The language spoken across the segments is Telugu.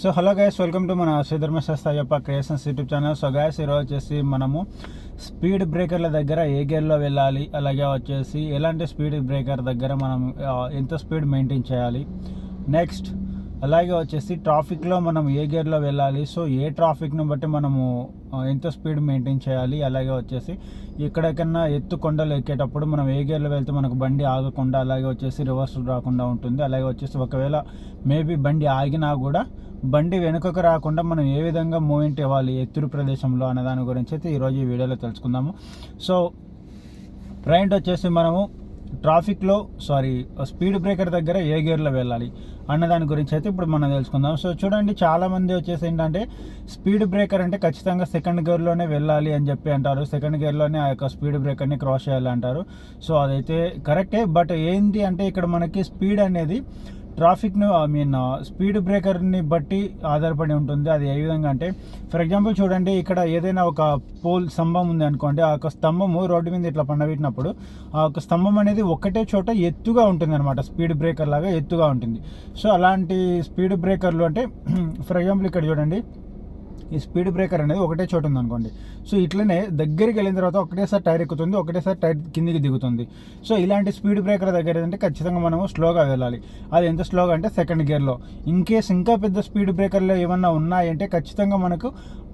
So hello guys welcome to మన Sridharmasastra Ayyappa creations YouTube channel so guys ఈరోజు వచ్చేసి మనము స్పీడ్ బ్రేకర్ల దగ్గర ఏ గేర్లో వెళ్ళాలి అలాగే వచ్చేసి ఎలాంటి స్పీడ్ బ్రేకర్ దగ్గర మనం ఎంత స్పీడ్ మెయింటైన్ చేయాలి. నెక్స్ట్ అలాగే వచ్చేసి ట్రాఫిక్లో మనం ఏ గేర్లో వెళ్ళాలి సో ఏ ట్రాఫిక్ను బట్టి మనము ఎంత స్పీడ్ మెయింటైన్ చేయాలి అలాగే వచ్చేసి ఎక్కడికన్నా ఎత్తు కొండలు ఎక్కేటప్పుడు మనం ఏ గేర్లో వెళ్తే మనకు బండి ఆగకుండా అలాగే వచ్చేసి రివర్స్ రాకుండా ఉంటుంది. అలాగే వచ్చేసి ఒకవేళ మేబీ బండి ఆగినా కూడా బండి వెనుకకు రాకుండా మనం ఏ విధంగా మూమెంట్ ఇవ్వాలి ఎత్తురు ప్రదేశంలో అనే దాని గురించి అయితే ఈరోజు ఈ వీడియోలో తెలుసుకుందాము. సో రైట్ వచ్చేసి మనము ట్రాఫిక్లో సారీ స్పీడ్ బ్రేకర్ దగ్గర ఏ గేర్లో వెళ్ళాలి అన్న దాని గురించి అయితే ఇప్పుడు మనం తెలుసుకుందాం. సో చూడండి చాలామంది వచ్చేసి ఏంటంటే స్పీడ్ బ్రేకర్ అంటే ఖచ్చితంగా సెకండ్ గేర్లోనే వెళ్ళాలి అని చెప్పి అంటారు. సెకండ్ గేర్లోనే ఆ యొక్క స్పీడ్ బ్రేకర్ని క్రాస్ చేయాలి అంటారు. సో అదైతే కరెక్టే. బట్ ఏంటి అంటే ఇక్కడ మనకి స్పీడ్ అనేది ట్రాఫిక్ను ఐ మీన్ స్పీడ్ బ్రేకర్ని బట్టి ఆధారపడి ఉంటుంది. అది ఏ విధంగా అంటే ఫర్ ఎగ్జాంపుల్ చూడండి ఇక్కడ ఏదైనా ఒక పోల్ స్తంభం ఉంది అనుకోండి ఆ యొక్క స్తంభము రోడ్డు మీద ఇట్లా పండబెట్టినప్పుడు ఆ యొక్క స్తంభం అనేది ఒకటే చోట ఎత్తుగా ఉంటుంది అనమాట స్పీడ్ బ్రేకర్ లాగా ఎత్తుగా ఉంటుంది. సో అలాంటి స్పీడ్ బ్రేకర్లు అంటే ఫర్ ఎగ్జాంపుల్ ఇక్కడ చూడండి ఈ స్పీడ్ బ్రేకర్ అనేది ఒకటే చోటు ఉంది అనుకోండి సో ఇట్లనే దగ్గరికి వెళ్ళిన తర్వాత ఒకటేసారి టైర్ ఎక్కుతుంది ఒకటేసారి టైర్ కిందికి దిగుతుంది. సో ఇలాంటి స్పీడ్ బ్రేకర్ దగ్గర ఏంటంటే ఖచ్చితంగా మనము స్లోగా వెళ్ళాలి. అది ఎంత స్లోగా అంటే సెకండ్ గేర్లో. ఇన్ కేస్ ఇంకా పెద్ద స్పీడ్ బ్రేకర్లో ఏమన్నా ఉన్నాయంటే ఖచ్చితంగా మనకు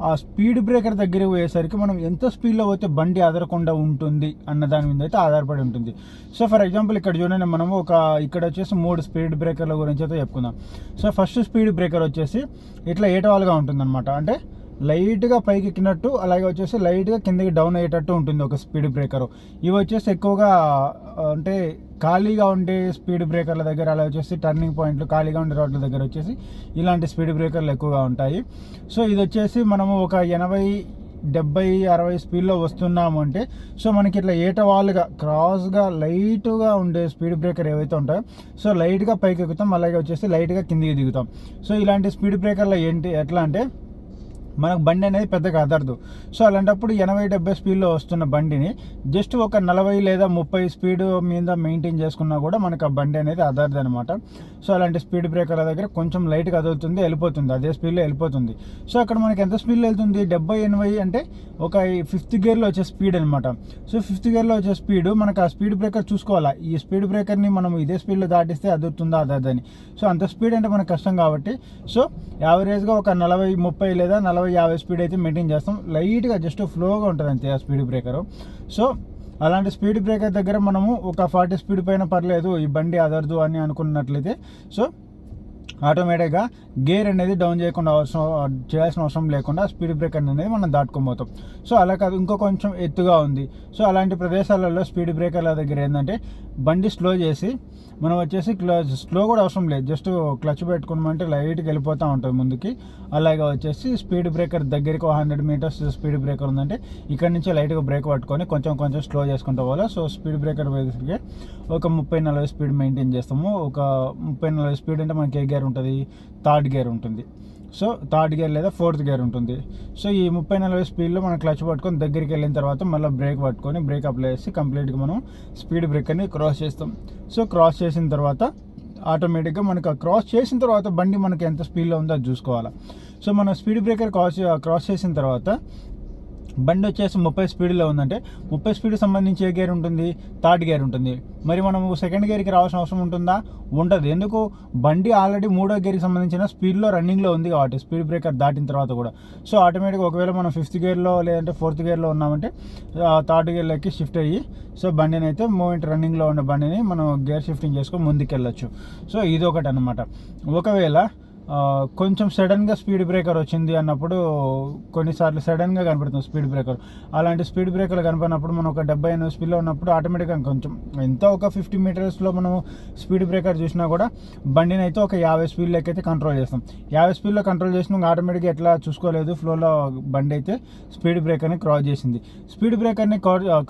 ఆ స్పీడ్ బ్రేకర్ దగ్గరికి పోయేసరికి మనం ఎంత స్పీడ్లో పోతే బండి అదరకుండా ఉంటుంది అన్న దాని మీద అయితే ఆధారపడి ఉంటుంది. సో ఫర్ ఎగ్జాంపుల్ ఇక్కడ చూడండి మనము ఒక ఇక్కడ వచ్చేసి మూడు స్పీడ్ బ్రేకర్ల గురించి అయితే చెప్పుకుందాం. సో ఫస్ట్ స్పీడ్ బ్రేకర్ వచ్చేసి ఇట్లా ఏటవాలుగా ఉంటుంది అనమాట అంటే లైట్గా పైకి ఎక్కినట్టు అలాగే వచ్చేసి లైట్గా కిందకి డౌన్ అయ్యేటట్టు ఉంటుంది ఒక స్పీడ్ బ్రేకర్. ఇవి వచ్చేసి ఎక్కువగా అంటే ఖాళీగా ఉండే స్పీడ్ బ్రేకర్ల దగ్గర అలా వచ్చేసి టర్నింగ్ పాయింట్లు ఖాళీగా ఉండే రోడ్ల దగ్గర వచ్చేసి ఇలాంటి స్పీడ్ బ్రేకర్లు ఎక్కువగా ఉంటాయి. సో ఇది వచ్చేసి మనము ఒక ఎనభై డెబ్బై అరవై స్పీడ్లో వస్తున్నాము అంటే సో మనకి ఇట్లా ఏటవాలుగా క్రాస్గా లైట్గా ఉండే స్పీడ్ బ్రేకర్ ఏవైతే ఉంటాయో సో లైట్గా పైకి ఎక్కుతాం అలాగే వచ్చేసి లైట్గా కిందికి దిగుతాం. సో ఇలాంటి స్పీడ్ బ్రేకర్లో ఏంటి ఎట్లా అంటే మనకు బండి అనేది పెద్దగా అదరదు. సో అలాంటప్పుడు ఎనభై డెబ్బై స్పీడ్లో వస్తున్న బండిని జస్ట్ ఒక నలభై లేదా ముప్పై స్పీడ్ మీద మెయింటైన్ చేసుకున్నా కూడా మనకు ఆ బండి అనేది అదరదు అనమాట సో అలాంటి స్పీడ్ బ్రేకర్ల దగ్గర కొంచెం లైట్గా అదులుతుంది వెళ్ళిపోతుంది. అదే స్పీడ్లో వెళ్ళిపోతుంది. సో అక్కడ మనకి ఎంత స్పీడ్లో వెళ్తుంది? డెబ్బై ఎనభై అంటే ఒక ఫిఫ్త్ గేర్లో వచ్చే స్పీడ్ అనమాట సో ఫిఫ్త్ గేర్లో వచ్చే స్పీడ్ మనకు ఆ స్పీడ్ బ్రేకర్ చూసుకోవాలా? ఈ స్పీడ్ బ్రేకర్ని మనం ఇదే స్పీడ్లో దాటిస్తే అదురుతుందా అదదని సో అంత స్పీడ్ అంటే మనకు కష్టం కాబట్టి. సో యావరేజ్గా ఒక నలభై ముప్పై లేదా నలభై యాభై స్పీడ్ అయితే మెయింటైన్ చేస్తాం. లైట్గా జస్ట్ ఫ్లోగా ఉంటుంది అంతే ఆ స్పీడ్ బ్రేకర్. సో అలాంటి స్పీడ్ బ్రేకర్ దగ్గర మనము ఒక ఫార్టీ స్పీడ్ పైన పర్లేదు ఈ బండి అదరదు అని అనుకున్నట్లయితే సో ఆటోమేటిక్గా గేర్ అనేది డౌన్ చేయకుండా అవసరం చేయాల్సిన అవసరం లేకుండా స్పీడ్ బ్రేకర్ అనేది మనం దాటుకోబోతాం సో అలా కాదు ఇంకో కొంచెం ఎత్తుగా ఉంది. సో అలాంటి ప్రదేశాలలో స్పీడ్ బ్రేకర్ల దగ్గర ఏంటంటే బండి స్లో చేసి మనం వచ్చేసి క్లచ్ స్లో కూడా అవసరం లేదు. జస్ట్ క్లచ్ పెట్టుకున్నామంటే లైట్కి వెళ్ళిపోతూ ఉంటుంది ముందుకి. అలాగే వచ్చేసి స్పీడ్ బ్రేకర్ దగ్గరికి ఒక హండ్రెడ్ మీటర్స్ స్పీడ్ బ్రేకర్ ఉందంటే ఇక్కడ నుంచి లైట్గా బ్రేక్ పట్టుకొని కొంచెం కొంచెం స్లో చేసుకుంటూ పోవాలి. సో స్పీడ్ బ్రేకర్ వేసరికి ఒక ముప్పై నలభై స్పీడ్ మెయింటైన్ చేస్తాము. ఒక ముప్పై నలభై స్పీడ్ అంటే మనకి ఏ గేర్ ఉంటుంది థర్డ్ గేర్ ఉంటుంది. సో థర్డ్ గేర్ లేదా ఫోర్త్ గేర్ ఉంటుంది. సో ఈ ముప్పై నలభై స్పీడ్లో మనం క్లచ్ పట్టుకొని దగ్గరికి వెళ్ళిన తర్వాత మళ్ళీ బ్రేక్ పట్టుకొని బ్రేక్ అప్లై చేసి కంప్లీట్గా మనం స్పీడ్ బ్రేకర్ని క్రాస్ చేస్తాం. సో క్రాస్ చేసిన తర్వాత ఆటోమేటిక్గా మనకు ఆ క్రాస్ చేసిన తర్వాత బండి మనకి ఎంత స్పీడ్లో ఉందో అది చూసుకోవాలి. సో మనం స్పీడ్ బ్రేకర్ క్రాస్ క్రాస్ చేసిన తర్వాత బండి వచ్చేసి ముప్పై స్పీడ్లో ఉందంటే ముప్పై స్పీడ్ సంబంధించి ఏ గేర్ ఉంటుంది? థర్డ్ గేర్ ఉంటుంది. మరి మనం సెకండ్ గేర్కి రావాల్సిన అవసరం ఉంటుందా? ఉండదు. ఎందుకు? బండి ఆల్రెడీ మూడో గేర్కి సంబంధించిన స్పీడ్లో రన్నింగ్లో ఉంది కాబట్టి స్పీడ్ బ్రేకర్ దాటిన తర్వాత కూడా. సో ఆటోమేటిక్గా ఒకవేళ మనం ఫిఫ్త్ గేర్లో లేదంటే ఫోర్త్ గేర్లో ఉన్నామంటే థర్డ్ గేర్లోకి షిఫ్ట్ అయ్యి సో బండిని అయితే మూమెంట్ రన్నింగ్లో ఉన్న బండిని మనం గేర్ షిఫ్టింగ్ చేసుకొని ముందుకెళ్ళచ్చు. సో ఇది ఒకటి అనమాట ఒకవేళ కొంచెం సడన్గా స్పీడ్ బ్రేకర్ వచ్చింది అన్నప్పుడు కొన్నిసార్లు సడన్గా కనపడుతుంది స్పీడ్ బ్రేకర్ అలాంటి స్పీడ్ బ్రేకర్లు కనపడినప్పుడు మనం ఒక డెబ్బై ఎనిమిది స్పీడ్లో ఉన్నప్పుడు ఆటోమేటిక్గా కొంచెం ఎంత ఒక ఫిఫ్టీ మీటర్స్లో మనం స్పీడ్ బ్రేకర్ చూసినా కూడా బండిని అయితే ఒక యాభై స్పీడ్లోకి అయితే కంట్రోల్ చేస్తాం. యాభై స్పీడ్లో కంట్రోల్ చేసిన ఆటోమేటిక్గా ఎట్లా చూసుకోలేదు ఫ్లోలో బండి అయితే స్పీడ్ బ్రేకర్ని క్రాస్ చేసింది. స్పీడ్ బ్రేకర్ని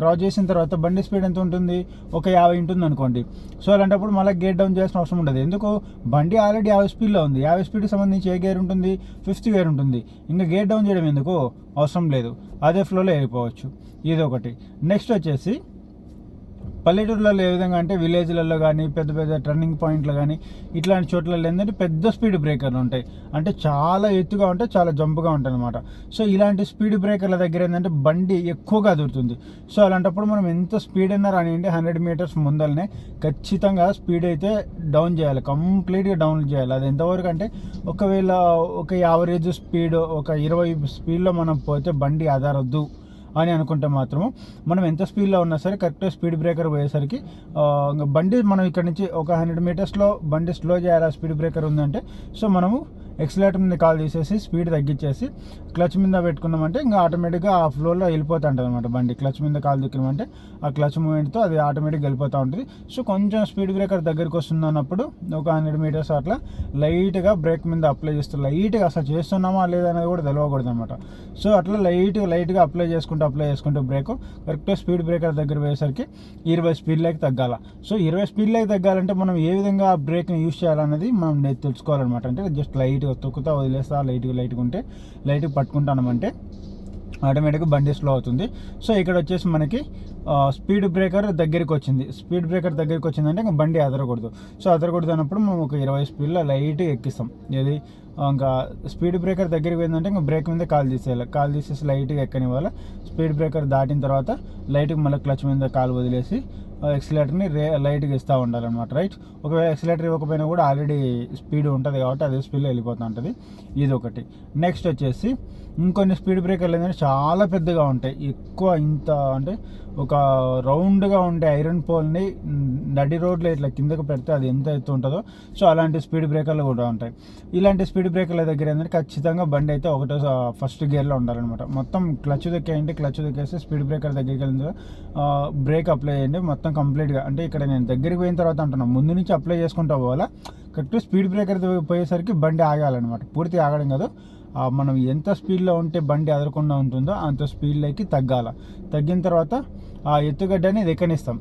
క్రాస్ చేసిన తర్వాత బండి స్పీడ్ ఎంత ఉంటుంది? ఒక యాభై ఉంటుంది అనుకోండి. సో అలాంటప్పుడు మళ్ళీ గేట్ డౌన్ చేయాల్సిన అవసరం ఉండదు. ఎందుకు? బండి ఆల్రెడీ యాభై స్పీడ్లో ఉంది. యాభై స్పీడ్కి సంబంధించి ఏ గేర్ ఉంటుంది? ఫిఫ్త్ గేర్ ఉంటుంది. ఇంకా గేట్ డౌన్ చేయడం ఎందుకు? అవసరం లేదు. అదే ఫ్లోలో వెళ్ళిపోవచ్చు ఇది ఒకటి నెక్స్ట్ వచ్చేసి పల్లెటూరులలో ఏ విధంగా అంటే విలేజ్లలో కానీ పెద్ద పెద్ద టర్నింగ్ పాయింట్లు కానీ ఇట్లాంటి చోట్లలో ఏంటంటే పెద్ద స్పీడ్ బ్రేకర్లు ఉంటాయి. అంటే చాలా ఎత్తుగా ఉంటాయి చాలా జంపుగా ఉంటాయి అనమాట సో ఇలాంటి స్పీడ్ బ్రేకర్ల దగ్గర ఏంటంటే బండి ఎక్కువగా దొరుకుతుంది. సో అలాంటప్పుడు మనం ఎంత స్పీడ్ అయినా రానివ్వండి హండ్రెడ్ మీటర్స్ ముందరనే ఖచ్చితంగా స్పీడ్ అయితే డౌన్ చేయాలి. కంప్లీట్గా డౌన్ చేయాలి. అది ఎంతవరకు అంటే ఒకవేళ ఒక యావరేజ్ స్పీడ్ ఒక ఇరవై స్పీడ్లో మనం పోతే బండి ఆధారద్దు. అని అనుకుంటే మాత్రము మనం ఎంత స్పీడ్లో ఉన్నా సరే కరెక్ట్గా స్పీడ్ బ్రేకర్ పోయేసరికి బండి మనం ఇక్కడ నుంచి ఒక హండ్రెడ్ మీటర్స్లో బండి స్లో చేయాలి స్పీడ్ బ్రేకర్ ఉందంటే సో మనము ఎక్సలేటర్ మీద కాల్ తీసేసి స్పీడ్ తగ్గించేసి క్లచ్ మీద పెట్టుకున్నామంటే ఇంకా ఆటోమేటిక్గా ఆ ఫ్లోర్లో వెళ్ళిపోతూ ఉంటుంది అనమాట బండి. క్లచ్ మీద కాల్ దిక్కినామంటే ఆ క్లచ్ మూమెంట్తో అది ఆటోమేటిక్గా వెళ్ళిపోతూ ఉంటుంది. సో కొంచెం స్పీడ్ బ్రేకర్ దగ్గరికి వస్తుంది అన్నప్పుడు ఒక హండ్రెడ్ మీటర్స్ అట్లా లైట్గా బ్రేక్ మీద అప్లై చేస్తూ లైట్గా అసలు చేస్తున్నామా లేదా అనేది కూడా తెలియకూడదు అనమాట సో అట్లా లైట్గా లైట్గా అప్లై చేసుకుంటూ అప్లై చేసుకుంటూ బ్రేక్ కరెక్ట్గా స్పీడ్ బ్రేకర్ దగ్గర పోయేసరికి ఇరవై స్పీడ్లోకి తగ్గాల. సో ఇరవై స్పీడ్లోకి తగ్గాలంటే మనం ఏ విధంగా ఆ బ్రేక్ని యూస్ చేయాలనేది మనం తెలుసుకోవాలన్నమాట. అంటే జస్ట్ లైట్ లైట్గా తొక్కుతా వదిలేస్తా లైట్గా లైట్గా ఉంటే లైట్గా పట్టుకుంటానమంటే ఆటోమేటిక్గా బండి స్లో అవుతుంది. సో ఇక్కడ వచ్చేసి మనకి స్పీడ్ బ్రేకర్ దగ్గరికి వచ్చింది. స్పీడ్ బ్రేకర్ దగ్గరికి వచ్చిందంటే ఇంకా బండి అదరకూడదు. సో అదరకూడదు అన్నప్పుడు మనం ఒక ఇరవై స్పీడ్లో లైట్గా ఎక్కిస్తాం. ఏది? ఇంకా స్పీడ్ బ్రేకర్ దగ్గరికి పోయిందంటే ఇంకా బ్రేక్ మీద కాల్ తీసేయాలి. కాల్ తీసేసి లైట్గా ఎక్కనివ్వాలి. స్పీడ్ బ్రేకర్ దాటిన తర్వాత లైట్గా మళ్ళీ క్లచ్ మీద కాలు వదిలేసి ఎక్సిలేటర్ని రే లైట్గా ఇస్తూ ఉండాలన్నమాట రైట్ ఒకవేళ ఎక్సిలేటర్ ఇవ్వకపోయినా కూడా ఆల్రెడీ స్పీడ్ ఉంటుంది కాబట్టి అదే స్పీడ్లో వెళ్ళిపోతూ ఉంటుంది. ఇది ఒకటి నెక్స్ట్ వచ్చేసి ఇంకొన్ని స్పీడ్ బ్రేకర్లు ఏంటంటే చాలా పెద్దగా ఉంటాయి. ఎక్కువ ఇంత అంటే ఒక రౌండ్గా ఉండే ఐరన్ పోల్ని నడి రోడ్లో ఇట్లా కిందకు పెడితే అది ఎంత ఎత్తు ఉంటుందో. సో అలాంటి స్పీడ్ బ్రేకర్లు కూడా ఉంటాయి. ఇలాంటి స్పీడ్ బ్రేకర్ల దగ్గర ఏంటంటే ఖచ్చితంగా బండి అయితే ఒకటో ఫస్ట్ గేర్లో ఉండాలన్నమాట. మొత్తం క్లచ్ దొక్కేయండి క్లచ్ దొక్కేసి స్పీడ్ బ్రేకర్ దగ్గరికి వెళ్ళిన బ్రేక్ అప్లై చేయండి మొత్తం కంప్లీట్గా. అంటే ఇక్కడ నేను దగ్గరికి పోయిన తర్వాత అంటున్నాను ముందు నుంచి అప్లై చేసుకుంటా పోవాలా? కరెక్ట్ స్పీడ్ బ్రేకర్ పోయేసరికి బండి ఆగాలన్నమాట. పూర్తి ఆగడం కాదు. మనం ఎంత స్పీడ్లో ఉంటే బండి అదరకుండా ఉంటుందో అంత స్పీడ్లోకి తగ్గాల. తగ్గిన తర్వాత ఆ ఎత్తుగడ్డని ఎక్కనిస్తాం.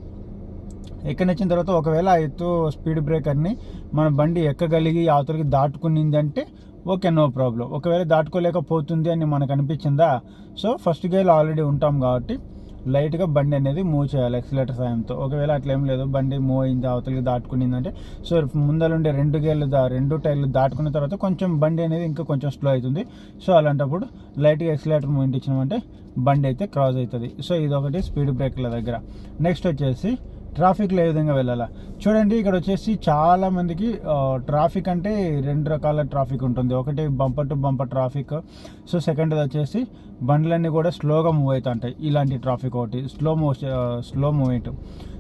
ఎక్కనిచ్చిన తర్వాత ఒకవేళ ఆ ఎత్తు స్పీడ్ బ్రేకర్ని మన బండి ఎక్కగలిగి అవతలికి దాటుకునిందంటే ఓకే నో ప్రాబ్లం. ఒకవేళ దాటుకోలేకపోతుంది అని మనకు అనిపించిందా? సో ఫస్ట్ గేర్లో ఆల్రెడీ ఉంటాం కాబట్టి లైట్గా బండి అనేది మూవ్ చేయాలి ఎక్సిలేటర్ సాయంతో. ఒకవేళ అట్లా ఏం లేదు బండి మూవ్ అయింది అవతలకి దాటుకునిందంటే. సో ముందరుండే రెండు గేర్లు దా రెండు టైర్లు దాటుకున్న తర్వాత కొంచెం బండి అనేది ఇంకా కొంచెం స్లో అవుతుంది. సో అలాంటప్పుడు లైట్గా ఎక్సిలేటర్ మూవ్ ఇంటిచ్చినామంటే బండి అయితే క్రాస్ అవుతుంది. సో ఇది ఒకటి స్పీడ్ బ్రేక్ల దగ్గర. నెక్స్ట్ వచ్చేసి ట్రాఫిక్లో ఏ విధంగా వెళ్ళాలా? చూడండి ఇక్కడ వచ్చేసి చాలా మందికి ట్రాఫిక్ అంటే రెండు రకాల ట్రాఫిక్ ఉంటుంది. ఒకటి bumper to bumper traffic. So second వచ్చేసి బండ్లన్నీ కూడా స్లోగా మూవ్ అవుతుంటాయి. ఇలాంటి ట్రాఫిక్ ఒకటి. Slow move slow movement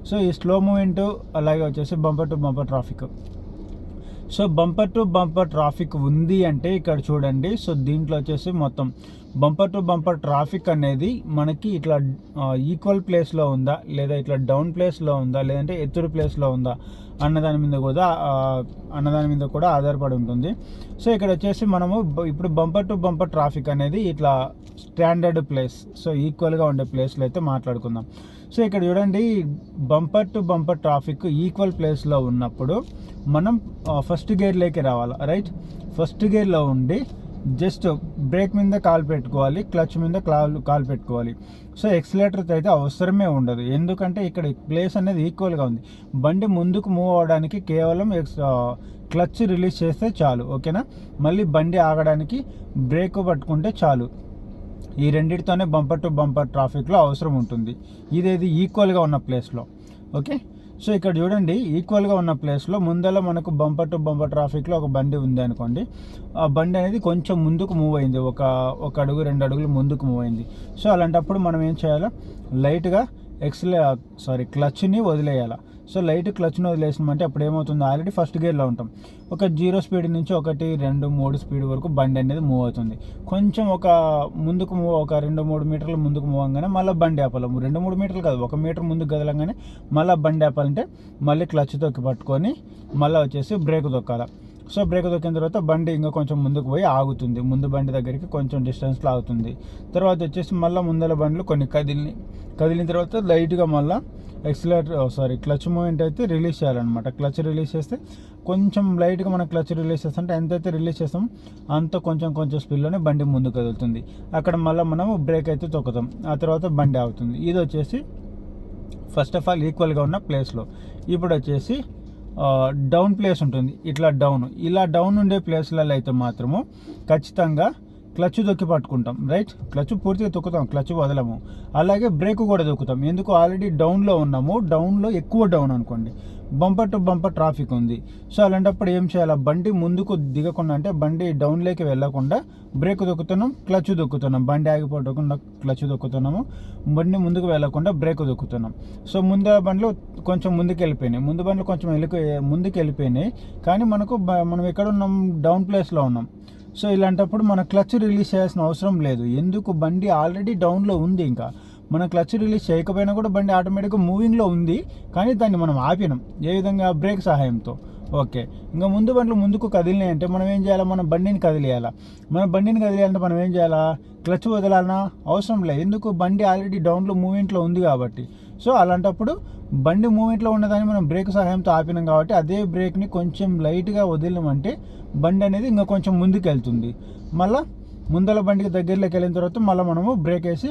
so ఈ స్లో మూమెంట్ అలాగే వచ్చేసి bumper to bumper traffic. So bumper to bumper traffic ఉంది అంటే ఇక్కడ చూడండి. సో దీంట్లో వచ్చేసి మొత్తం బంపర్ టు బంపర్ ట్రాఫిక్ అనేది మనకి ఇట్లా ఈక్వల్ ప్లేస్లో ఉందా లేదా ఇట్లా డౌన్ ప్లేస్లో ఉందా లేదంటే ఎత్తుడు ప్లేస్లో ఉందా అన్నదాని మీద కూడా అన్నదాని మీద కూడా ఆధారపడి ఉంటుంది. సో ఇక్కడ వచ్చేసి మనము ఇప్పుడు బంపర్ టు బంపర్ ట్రాఫిక్ అనేది ఇట్లా స్టాండర్డ్ ప్లేస్ సో ఈక్వల్గా ఉండే ప్లేస్లో అయితే మాట్లాడుకుందాం. సో ఇక్కడ చూడండి bumper to bumper traffic equal ప్లేస్లో ఉన్నప్పుడు మనం ఫస్ట్ గేర్లోకి రావాలి రైట్? ఫస్ట్ గేర్లో ఉండి జస్ట్ బ్రేక్ మీద కాలు పెట్టుకోవాలి క్లచ్ మీద కాలు కాలు పెట్టుకోవాలి. సో ఎక్సిలేటర్తో అయితే అవసరమే ఉండదు. ఎందుకంటే ఇక్కడ ప్లేస్ అనేది ఈక్వల్గా ఉంది. బండి ముందుకు మూవ్ అవ్వడానికి కేవలం ఎక్స్ క్లచ్ రిలీజ్ చేస్తే చాలు ఓకేనా? మళ్ళీ బండి ఆగడానికి బ్రేక్ పట్టుకుంటే చాలు. ఈ రెండింటితోనే బంపర్ టు బంపర్ ట్రాఫిక్లో అవసరం ఉంటుంది. ఇదేది ఈక్వల్గా ఉన్న ప్లేస్లో ఓకే? సో ఇక్కడ చూడండి ఈక్వల్గా ఉన్న ప్లేస్లో ముందర మనకు బంపర్ టు బంపర్ ట్రాఫిక్లో ఒక బండి ఉంది అనుకోండి. ఆ బండి అనేది కొంచెం ముందుకు మూవ్ అయింది. ఒక ఒక అడుగు రెండు అడుగులు ముందుకు మూవ్ అయింది. సో అలాంటప్పుడు మనం ఏం చేయాలి? లైట్గా ఎక్స్లే సారీ క్లచ్ని వదిలేయాలి? సో లైట్ క్లచ్ను వదిలేసినామంటే అప్పుడు ఏమవుతుంది ఆల్రెడీ ఫస్ట్ గేర్లో ఉంటాం. ఒక జీరో స్పీడ్ నుంచి ఒకటి రెండు మూడు స్పీడ్ వరకు బండి అనేది మూవ్ అవుతుంది. కొంచెం ఒక ముందుకు మూవ్ ఒక రెండు మూడు మీటర్లు ముందుకు మూవ్ అవ్వగానే మళ్ళీ బండి ఆపాలి. రెండు మూడు మీటర్లు కాదు ఒక మీటర్ ముందుకు కదలంగానే మళ్ళీ బండి ఆపాలంటే మళ్ళీ క్లచ్ తొక్కి పట్టుకొని మళ్ళీ వచ్చేసి బ్రేక్ తొక్కాలి. సో బ్రేక్ తొక్కిన తర్వాత బండి ఇంకా కొంచెం ముందుకు పోయి ఆగుతుంది. ముందు బండి దగ్గరికి కొంచెం డిస్టెన్స్లో ఆగుతుంది. తర్వాత వచ్చేసి మళ్ళీ ముందర బండ్లు కొన్ని కదిలి కదిలిన తర్వాత లైట్గా మళ్ళీ ఎక్సిలేటర్ సారీ క్లచ్ మూమెంట్ అయితే రిలీజ్ చేయాలన్నమాట. క్లచ్ రిలీజ్ చేస్తే కొంచెం లైట్గా మనం క్లచ్ రిలీజ్ చేస్తుంటే ఎంతైతే రిలీజ్ చేస్తాం అంత కొంచెం కొంచెం స్పీడ్లోనే బండి ముందుకు కదులుతుంది. అక్కడ మళ్ళీ మనం బ్రేక్ అయితే తొక్కుతాం. ఆ తర్వాత బండి ఆగుతుంది. ఇది వచ్చేసి ఫస్ట్ ఆఫ్ ఆల్ ఈక్వల్గా ఉన్న ప్లేస్లో ఇప్పుడు వచ్చేసి డౌన్ ప్లేస్ ఉంటుంది. ఇట్లా డౌన్ ఇలా డౌన్ ఉండే ప్లేస్లలో అయితే మాత్రము ఖచ్చితంగా క్లచ్ దొక్కి పట్టుకుంటాం రైట్ క్లచ్ పూర్తిగా తొక్కుతాం క్లచ్ వదలము. అలాగే బ్రేక్ కూడా దొక్కుతాం ఎందుకు? ఆల్రెడీ డౌన్లో ఉన్నాము. డౌన్లో ఎక్కువ డౌన్ అనుకోండి. బంపర్ టు బంపర్ ట్రాఫిక్ ఉంది. సో అలాంటప్పుడు ఏం చేయాలి? బండి ముందుకు దిగకుండా అంటే బండి డౌన్లోకి వెళ్ళకుండా బ్రేక్ దొక్కుతున్నాం క్లచ్ దొక్కుతున్నాం బండి ఆగిపోకుండా క్లచ్ దొక్కుతున్నాము బండి ముందుకు వెళ్ళకుండా బ్రేక్ దొక్కుతున్నాం సో ముందు బండ్లు కొంచెం ముందుకు వెళ్ళిపోయినాయి. ముందు బండ్లు కొంచెం వెళ్ళి ముందుకు వెళ్ళిపోయినాయి. కానీ మనకు బ- మనం ఎక్కడ ఉన్నాం? డౌన్ ప్లేస్లో ఉన్నాం. సో ఇలాంటప్పుడు మన క్లచ్ రిలీజ్ చేయాల్సిన అవసరం లేదు. ఎందుకు? బండి ఆల్రెడీ డౌన్లో ఉంది ఇంకా. మన క్లచ్ రిలీజ్ చేయకపోయినా కూడా బండి ఆటోమేటిక్గా మూవింగ్లో ఉంది. కానీ దాన్ని మనం ఆపినాం. ఏ విధంగా? బ్రేక్ సహాయంతో. ఓకే. ఇంకా ముందు బండ్లు ముందుకు కదిలినాయి అంటే మనం ఏం చేయాలా? మన బండిని కదిలియాలా? మన బండిని కదిలియాలంటే మనం ఏం చేయాలా? క్లచ్ వదలాలనా అవసరం లేదు. ఎందుకు? బండి ఆల్రెడీ డౌన్లో మూమెంట్లో ఉంది కాబట్టి. సో అలాంటప్పుడు బండి మూమెంట్లో ఉన్నదాన్ని మనం బ్రేక్ సహాయంతో ఆపినాం కాబట్టి అదే బ్రేక్ని కొంచెం లైట్గా వదిలినామంటే బండి అనేది ఇంకా కొంచెం ముందుకు వెళ్తుంది మళ్ళీ ముందల బండికి దగ్గరలోకి వెళ్ళిన తర్వాత మళ్ళీ మనము బ్రేక్ వేసి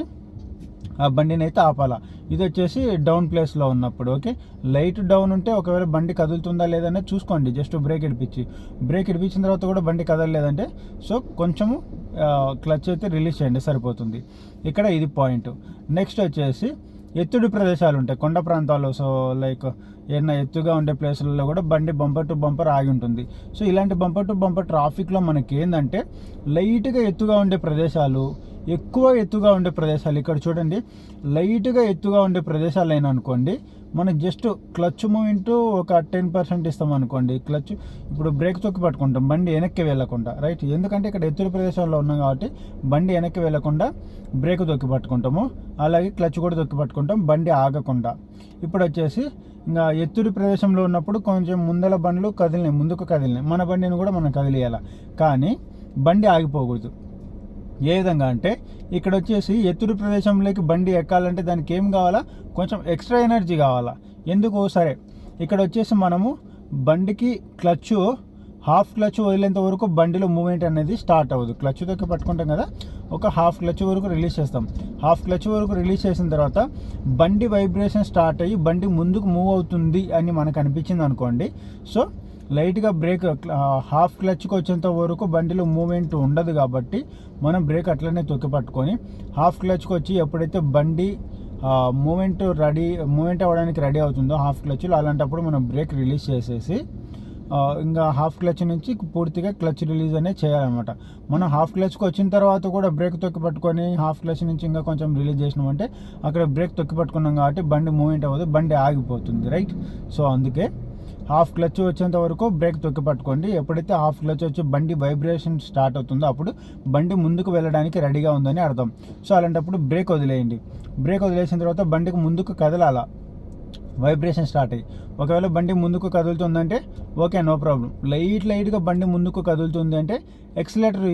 ఆ బండిని అయితే ఆపాలా. ఇది వచ్చేసి డౌన్ ప్లేస్లో ఉన్నప్పుడు ఓకే? లైట్ డౌన్ ఉంటే ఒకవేళ బండి కదులుతుందా లేదనే చూసుకోండి. జస్ట్ బ్రేక్ ఇడిపించి. బ్రేక్ ఇడిపించిన తర్వాత కూడా బండి కదలలేదంటే సో కొంచెము క్లచ్ అయితే రిలీజ్ చేయండి సరిపోతుంది. ఇక్కడ ఇది పాయింట్. నెక్స్ట్ వచ్చేసి ఎత్తుడు ప్రదేశాలు ఉంటాయి కొండ ప్రాంతాల్లో. సో లైక్ ఏదైనా ఎత్తుగా ఉండే ప్లేసులలో కూడా బండి బంపర్ టు బంపర్ ఆగి ఉంటుంది. సో ఇలాంటి బంపర్ టు బంపర్ ట్రాఫిక్లో మనకి ఏంటంటే లైట్గా ఎత్తుగా ఉండే ప్రదేశాలు ఎక్కువ ఎత్తుగా ఉండే ప్రదేశాలు. ఇక్కడ చూడండి లైట్గా ఎత్తుగా ఉండే ప్రదేశాలు అయినా అనుకోండి మనకు జస్ట్ క్లచ్ మూమెంట్ ఒక టెన్ పర్సెంట్ ఇస్తాం అనుకోండి. క్లచ్ ఇప్పుడు బ్రేక్ తొక్కి పట్టుకుంటాం బండి వెనక్కి వెళ్ళకుండా రైట్ ఎందుకంటే ఇక్కడ ఎత్తుల ప్రదేశాల్లో ఉన్నాం కాబట్టి బండి వెనక్కి వెళ్ళకుండా బ్రేక్ తొక్కి పట్టుకుంటాము. అలాగే క్లచ్ కూడా తొక్కి పట్టుకుంటాం బండి ఆగకుండా. ఇప్పుడు వచ్చేసి ఇంకా ఎత్తుడి ప్రదేశంలో ఉన్నప్పుడు కొంచెం ముందల బండ్లు కదిలినాయి ముందుకు కదిలినాయి. మన బండిని కూడా మనం కదిలియాల. కానీ బండి ఆగిపోకూడదు. ఏ విధంగా అంటే ఇక్కడ వచ్చేసి ఎత్తుడు ప్రదేశంలోకి బండి ఎక్కాలంటే దానికి ఏం కావాలా? కొంచెం ఎక్స్ట్రా ఎనర్జీ కావాలా? ఎందుకు సరే ఇక్కడ వచ్చేసి మనము బండికి క్లచ్ హాఫ్ క్లచ్ వదిలేంత వరకు బండిలో మూమెంట్ అనేది స్టార్ట్ అవ్వదు. క్లచ్ పట్టుకుంటాం కదా? ఒక హాఫ్ క్లచ్ వరకు రిలీజ్ చేస్తాం. హాఫ్ క్లచ్ వరకు రిలీజ్ చేసిన తర్వాత బండి వైబ్రేషన్ స్టార్ట్ అయ్యి బండి ముందుకు మూవ్ అవుతుంది అని మనకు అనిపించింది అనుకోండి. సో లైట్గా బ్రేక్ హాఫ్ క్లచ్కి వచ్చేంత వరకు బండిలో మూమెంట్ ఉండదు కాబట్టి మనం బ్రేక్ అట్లనే తొక్కి పట్టుకొని హాఫ్ క్లచ్కి వచ్చి ఎప్పుడైతే బండి మూమెంట్ రెడీ మూమెంట్ అవ్వడానికి రెడీ అవుతుందో హాఫ్ క్లచ్లో అలాంటప్పుడు మనం బ్రేక్ రిలీజ్ చేసేసి uh, ఇంకా హాఫ్ క్లచ్ నుంచి పూర్తిగా క్లచ్ రిలీజ్ అనేది చేయాలన్నమాట. మనం హాఫ్ క్లచ్కి వచ్చిన తర్వాత కూడా బ్రేక్ తొక్కి పట్టుకొని హాఫ్ క్లచ్ నుంచి ఇంకా కొంచెం రిలీజ్ చేసినామంటే అక్కడ బ్రేక్ తొక్కి పట్టుకున్నాం కాబట్టి బండి మూమెంట్ అవ్వదు బండి ఆగిపోతుంది రైట్ సో అందుకే హాఫ్ క్లచ్ వచ్చేంత వరకు బ్రేక్ తొక్కి పట్టుకోండి. ఎప్పుడైతే హాఫ్ క్లచ్ వచ్చి బండి వైబ్రేషన్ స్టార్ట్ అవుతుందో అప్పుడు బండి ముందుకు వెళ్ళడానికి రెడీగా ఉందని అర్థం. సో అలాంటప్పుడు బ్రేక్ వదిలేయండి. బ్రేక్ వదిలేసిన తర్వాత బండికి ముందుకు కదలాల? వైబ్రేషన్ స్టార్ట్ అయ్యి. ఒకవేళ బండి ముందుకు కదులుతుందంటే ఓకే నో ప్రాబ్లం. లైట్ లైట్గా బండి ముందుకు కదులుతుంది అంటే ఎక్సలేటర్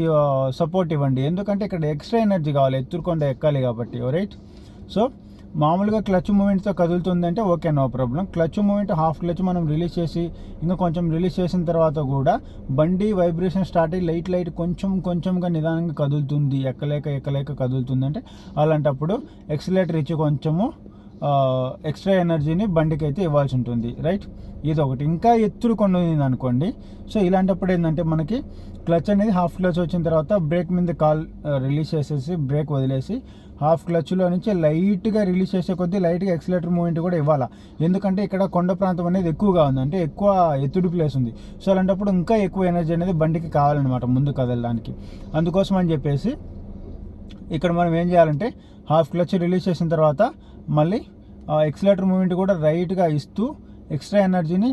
సపోర్ట్ ఇవ్వండి. ఎందుకంటే ఇక్కడ ఎక్స్ట్రా ఎనర్జీ కావాలి. ఎత్తురుకొండ ఎక్కాలి కాబట్టి. రైట్ సో మామూలుగా క్లచ్ మూమెంట్తో కదులుతుంది అంటే okay no problem. Clutch movement half clutch మనం రిలీజ్ చేసి ఇంకా కొంచెం రిలీజ్ చేసిన తర్వాత కూడా బండి వైబ్రేషన్ స్టార్ట్ అయ్యి లైట్ లైట్ కొంచెం కొంచెంగా నిదానంగా కదులుతుంది ఎక్కలేక ఎక్కలేక కదులుతుంది అంటే అలాంటప్పుడు ఎక్సిలేటర్ ఇచ్చి కొంచెము ఎక్స్ట్రా ఎనర్జీని బండికి అయితే ఇవ్వాల్సి ఉంటుంది. రైట్? ఇది ఒకటి ఇంకా ఎత్తుడు కొండ ఉంది అనుకోండి. సో ఇలాంటప్పుడు ఏంటంటే మనకి క్లచ్ అనేది హాఫ్ క్లచ్ వచ్చిన తర్వాత బ్రేక్ మీద కాల్ రిలీజ్ చేసేసి బ్రేక్ వదిలేసి హాఫ్ క్లచ్లో నుంచి లైట్గా రిలీజ్ చేసే కొద్దీ లైట్గా ఎక్సలేటర్ మూమెంట్ కూడా ఇవ్వాలి. ఎందుకంటే ఇక్కడ కొండ ప్రాంతం అనేది ఎక్కువగా ఉంది. అంటే ఎక్కువ ఎత్తుడు ప్లేస్ ఉంది. సో అలాంటప్పుడు ఇంకా ఎక్కువ ఎనర్జీ అనేది బండికి కావాలన్నమాట ముందు కదలడానికి. అందుకోసం అని చెప్పేసి ఇక్కడ మనం ఏం చేయాలంటే హాఫ్ క్లచ్ రిలీజ్ చేసిన తర్వాత మళ్ళీ ఎక్సలేటర్ మూమెంట్ కూడా రైట్గా ఇస్తూ ఎక్స్ట్రా ఎనర్జీని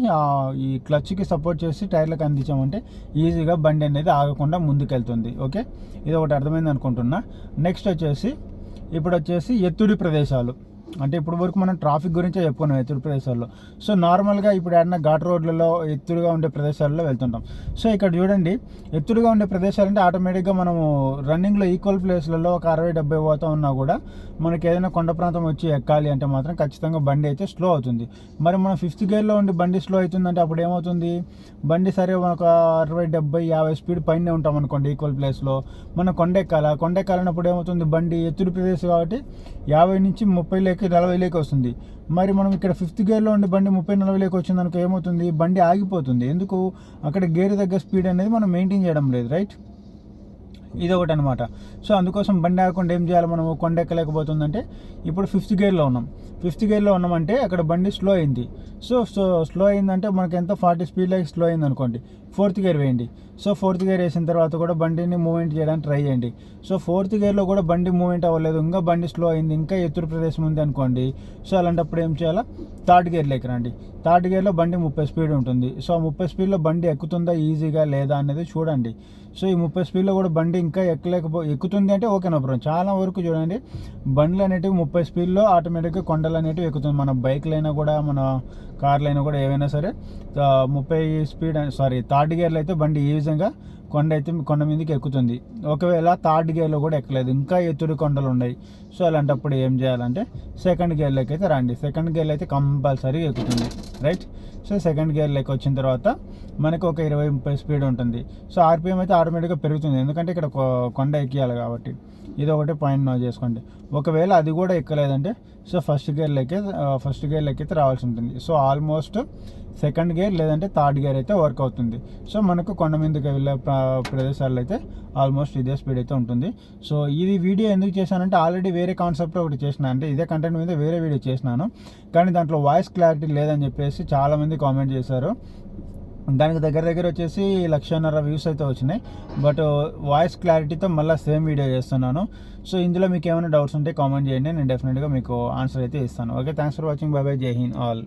ఈ క్లచ్కి సపోర్ట్ చేసి టైర్లకు అందించామంటే ఈజీగా బండి అనేది ఆగకుండా ముందుకెళ్తుంది. ఓకే? ఇది ఒకటి అర్థమైంది అనుకుంటున్నా. నెక్స్ట్ వచ్చేసి ఇప్పుడు వచ్చేసి ఎత్తుడి ప్రదేశాలు. అంటే ఇప్పుడు వరకు మనం ట్రాఫిక్ గురించే చెప్పుకున్నాం ఎత్తుడు ప్రదేశాల్లో. సో నార్మల్గా ఇప్పుడు ఏదైనా ఘాట్ రోడ్లలో ఎత్తుడుగా ఉండే ప్రదేశాల్లో వెళ్తుంటాం. సో ఇక్కడ చూడండి ఎత్తుడుగా ఉండే ప్రదేశాలు అంటే ఆటోమేటిక్గా మనము రన్నింగ్లో ఈక్వల్ ప్లేస్లలో ఒక అరవై డెబ్బై పోతా ఉన్నా కూడా మనకి ఏదైనా కొండ ప్రాంతం వచ్చి ఎక్కాలి అంటే మాత్రం ఖచ్చితంగా బండి అయితే స్లో అవుతుంది. మరి మనం ఫిఫ్త్ గేర్లో ఉండి బండి స్లో అవుతుందంటే అప్పుడు ఏమవుతుంది? బండి సరే ఒక అరవై డెబ్బై యాభై స్పీడ్ పైనే ఉంటాం అనుకోండి ఈక్వల్ ప్లేస్లో. మనం కొండ ఎక్కాల? కొండ ఎక్కాలన్నప్పుడు ఏమవుతుంది? బండి ఎత్తుడు ప్రదేశం కాబట్టి యాభై నుంచి ముప్పై లేక నలభై నలభైలోకి వస్తుంది. మరి మనం ఇక్కడ ఫిఫ్త్ గేర్లో ఉండి బండి ముప్పై నలభైలోకి వచ్చింది అనుకో ఏమవుతుంది? బండి ఆగిపోతుంది. ఎందుకు? అక్కడ గేర్ దగ్గర స్పీడ్ అనేది మనం మెయింటైన్ చేయడం లేదు రైట్? ఇది ఒకటి అనమాట సో అందుకోసం బండి ఆగకుండా ఏం చేయాలి మనం కొండ ఎక్కలేకపోతుందంటే ఇప్పుడు ఫిఫ్త్ గేర్లో ఉన్నాం. ఫిఫ్త్ గేర్లో ఉన్నామంటే అక్కడ బండి స్లో అయింది. సో సో స్లో అయిందంటే మనకి ఎంత ఫార్టీ స్పీడ్ లైక్ స్లో అయింది అనుకోండి ఫోర్త్ గేర్ వేయండి. సో ఫోర్త్ గేర్ వేసిన తర్వాత కూడా బండిని మూవ్మెంట్ చేయడానికి ట్రై చేయండి. సో ఫోర్త్ గేర్లో కూడా బండి మూవ్మెంట్ అవ్వలేదు. ఇంకా బండి స్లో అయింది. ఇంకా ఎత్తురు ప్రదేశం ఉంది అనుకోండి. సో అలాంటప్పుడు ఏం చేయాలా? థర్డ్ గేర్లోకి రండి. థర్డ్ గేర్లో బండి ముప్పై స్పీడ్ ఉంటుంది. సో ఆ ముప్పై స్పీడ్లో బండి ఎక్కుతుందా ఈజీగా లేదా అనేది చూడండి. సో ఈ ముప్పై స్పీడ్లో కూడా బండి ఇంకా ఎక్కలేకపో ఎక్కుతుంది అంటే ఓకే నో ప్రాబ్లం. చాలా వరకు చూడండి. బండ్లు అనేటివి ముప్పై స్పీడ్లో ఆటోమేటిక్గా కొండలు అనేటివి ఎక్కుతుంది. మన బైక్లైనా కూడా మన కార్లైనా కూడా ఏవైనా సరే ముప్పై స్పీడ్ సారీ థర్డ్ థర్డ్ గేర్లో అయితే బండి ఈ విధంగా కొండ అయితే కొండ మీదకి ఎక్కుతుంది. ఒకవేళ థర్డ్ గేర్లో కూడా ఎక్కలేదు. ఇంకా ఎత్తుడు కొండలు ఉన్నాయి. సో అలాంటప్పుడు ఏం చేయాలంటే సెకండ్ గేర్లోకి అయితే రండి. సెకండ్ గేర్లో అయితే కంపల్సరీ ఎక్కుతుంది. రైట్? సో సెకండ్ గేర్లోకి వచ్చిన తర్వాత మనకు ఒక ఇరవై ముప్పై స్పీడ్ ఉంటుంది. సో ఆర్పిఎం అయితే ఆటోమేటిక్గా పెరుగుతుంది. ఎందుకంటే ఇక్కడ కొండ ఎక్కియాలి కాబట్టి. ఇది ఒకటి పాయింట్ నో చేసుకోండి. ఒకవేళ అది కూడా ఎక్కలేదంటే సో ఫస్ట్ గేర్లోకి ఫస్ట్ గేర్లోకి అయితే రావాల్సి ఉంటుంది. సో ఆల్మోస్ట్ సెకండ్ గేర్ లేదంటే థర్డ్ గేర్ అయితే వర్క్ అవుతుంది. సో మనకు కొండ మీదకి వెళ్ళే ప్రదేశాల్లో అయితే ఆల్మోస్ట్ ఇదే స్పీడ్ అయితే ఉంటుంది. సో ఇది వీడియో ఎందుకు చేశానంటే ఆల్రెడీ వేరే కాన్సెప్ట్ ఒకటి చేసిన అంటే ఇదే కంటెంట్ మీద వేరే వీడియో చేసినాను. కానీ దాంట్లో వాయిస్ క్లారిటీ లేదని చెప్పేసి చాలామంది కామెంట్ చేశారు. దానికి దగ్గర దగ్గర వచ్చేసి లక్షన్నర వ్యూస్ అయితే వచ్చినాయి. బట్ వాయిస్ క్లారిటీతో మళ్ళీ సేమ్ వీడియో చేస్తున్నాను. సో ఇందులో మీకు ఏమైనా డౌట్స్ ఉంటే కామెంట్ చేయండి. నేను డెఫినెట్గా మీకు ఆన్సర్ అయితే ఇస్తాను. Okay thanks for watching bye bye జై హింద్ ఆల్